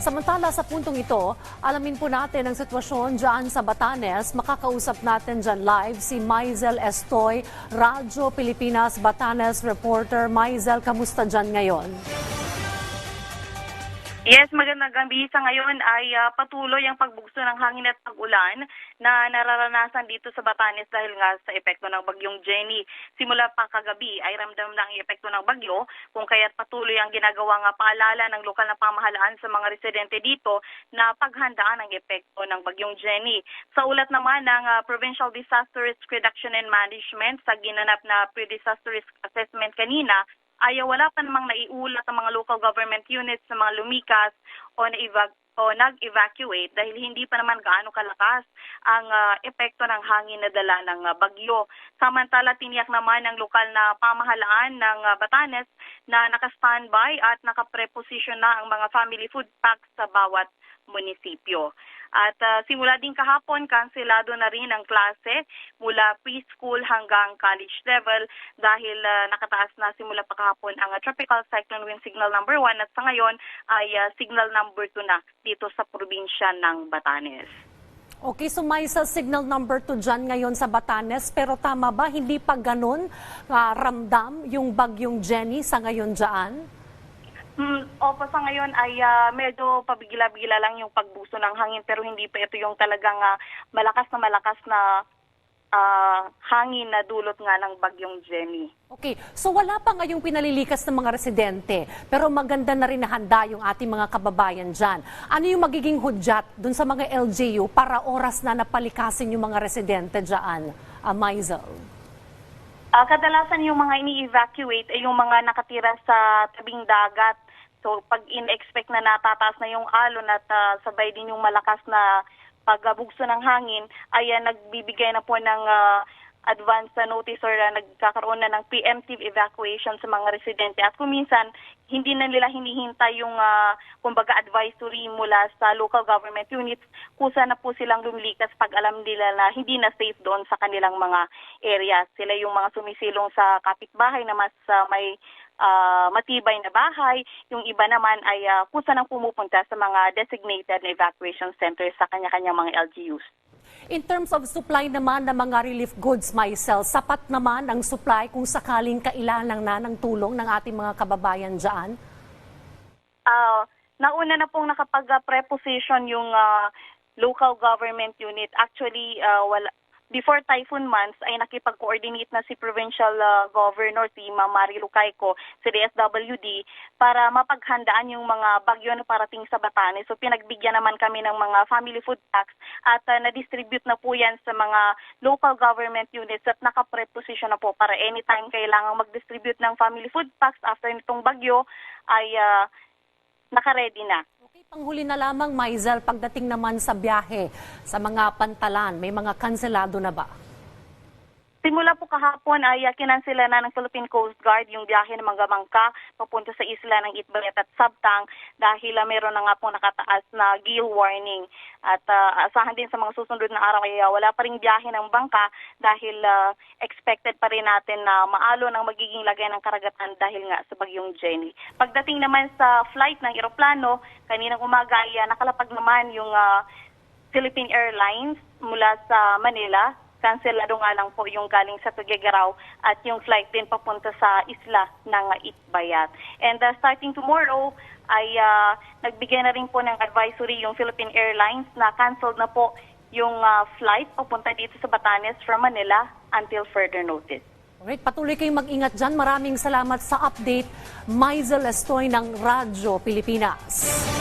Samantala sa puntong ito, alamin po natin ang sitwasyon dyan sa Batanes. Makakausap natin dyan live si Maizel Estoy, Radyo Pilipinas Batanes reporter. Maizel, kamusta dyan ngayon? Yes, magandang gabi. Sa ngayon ay ah, patuloy ang pagbugso ng hangin at pag-ulan na nararanasan dito sa Batanes dahil nga sa epekto ng bagyong Jenny. Simula pa kagabi ay ramdam na ang epekto ng bagyo kung kaya't patuloy ang ginagawa nga paalala ng lokal na pamahalaan sa mga residente dito na paghandaan ang epekto ng bagyong Jenny. Sa ulat naman ng ah, Provincial Disaster Risk Reduction and Management sa ginanap na pre-disaster risk assessment kanina, ay wala pa namang naiulat ang mga local government units sa mga lumikas o na o nag-evacuate dahil hindi pa naman gaano kalakas ang ah, epekto ng hangin na dala ng ah, bagyo. Samantala, tiniyak naman ng lokal na pamahalaan ng ah, Batanes na naka-standby at naka-preposition na ang mga family food packs sa bawat munisipyo. At ah, simula din kahapon, kanselado na rin ang klase mula preschool hanggang college level dahil ah, nakataas na simula pa kahapon ang ah, tropical cyclone wind signal number 1 at sa ngayon ay ah, signal number 2 na dito sa probinsya ng Batanes. Okay, so may sa signal number 2 dyan ngayon sa Batanes. Pero tama ba, hindi pa ganun ah, ramdam yung bagyong Jenny sa ngayon dyan? Opo, sa ngayon ay ah, medyo pabigila-bigila lang yung pagbuso ng hangin pero hindi pa ito yung talagang ah, malakas na malakas na ah, hangin na dulot nga ng bagyong Jenny. Okay, so wala pa ngayong pinalilikas ng mga residente, pero maganda na rin na handa yung ating mga kababayan dyan. Ano yung magiging hudyat dun sa mga LGU para oras na napalikasin yung mga residente dyan, uh, Maisel? Ah, kadalasan yung mga ini-evacuate ay yung mga nakatira sa tabing dagat. So pag in-expect na natataas na yung alon at ah, sabay din yung malakas na pagbugso ng hangin, ay ah, nagbibigay na po ng ah, advance na notice or ah, nagkakaroon na ng preemptive evacuation sa mga residente. At kung minsan, hindi na nila hinihintay yung ah, kumbaga advisory mula sa local government units, kusa na po silang lumilikas pag alam nila na hindi na safe doon sa kanilang mga areas. Sila yung mga sumisilong sa kapitbahay na mas ah, may ah, matibay na bahay. Yung iba naman ay ah, kusa nang pumupunta sa mga designated na evacuation centers sa kanya-kanyang mga LGUs. In terms of supply naman ng mga relief goods, Maisel, sapat naman ang supply kung sakaling kailangan na ng tulong ng ating mga kababayan dyan? Ah, nauna na pong nakapag-preposition yung ah, local government unit. Actually, ah, wala, before typhoon months ay nakipag-coordinate na si provincial ah, governor si Ma'am Mari Lucayco sa DSWD para mapaghandaan yung mga bagyo na parating sa Batanes. So pinagbigyan naman kami ng mga family food packs at ah, na-distribute na po yan sa mga local government units at naka-preposition na po para anytime kailangan mag-distribute ng family food packs after nitong bagyo ay ah, naka-ready na. Panghuli na lamang, Maisel, pagdating naman sa biyahe sa mga pantalan, may mga kanselado na ba? Simula po kahapon ay kinansela na ng Philippine Coast Guard yung biyahe ng mga bangka papunta sa isla ng Itbayat at Sabtang dahil uh, meron na nga po nakataas na gale warning. At uh, asahan din sa mga susunod na araw ay uh, wala pa rin biyahe ng bangka dahil uh, expected pa rin natin na maalo ng magiging lagay ng karagatan dahil nga sa bagyong Jenny. Pagdating naman sa flight ng eroplano, kaninang umaga ay uh, nakalapag naman yung uh, Philippine Airlines mula sa Manila kanselado nga lang po yung galing sa Tuguegarao at yung flight din papunta sa isla ng Itbayat. And uh, starting tomorrow ay uh, nagbigay na rin po ng advisory yung Philippine Airlines na canceled na po yung uh, flight papunta dito sa Batanes from Manila until further notice. Alright, patuloy kayong mag-ingat dyan. Maraming salamat sa update. Maisel Estoy ng Radyo Pilipinas.